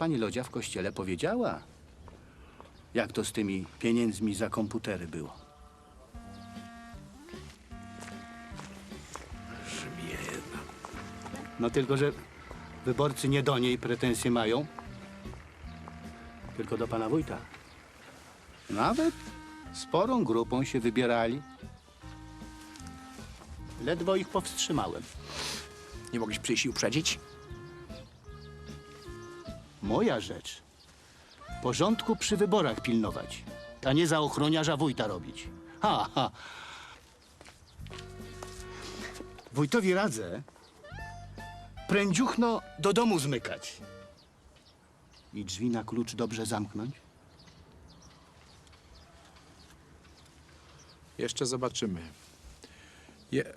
pani Lodzia w kościele powiedziała, jak to z tymi pieniędzmi za komputery było. No tylko, że wyborcy nie do niej pretensje mają, tylko do pana wójta. Nawet sporą grupą się wybierali. Ledwo ich powstrzymałem. Nie mogliś przyjść i uprzedzić? Moja rzecz. Porządku przy wyborach pilnować, a nie za ochroniarza wójta robić. Ha, ha. Wójtowi radzę prędziuchno do domu zmykać. I drzwi na klucz dobrze zamknąć. Jeszcze zobaczymy. Je...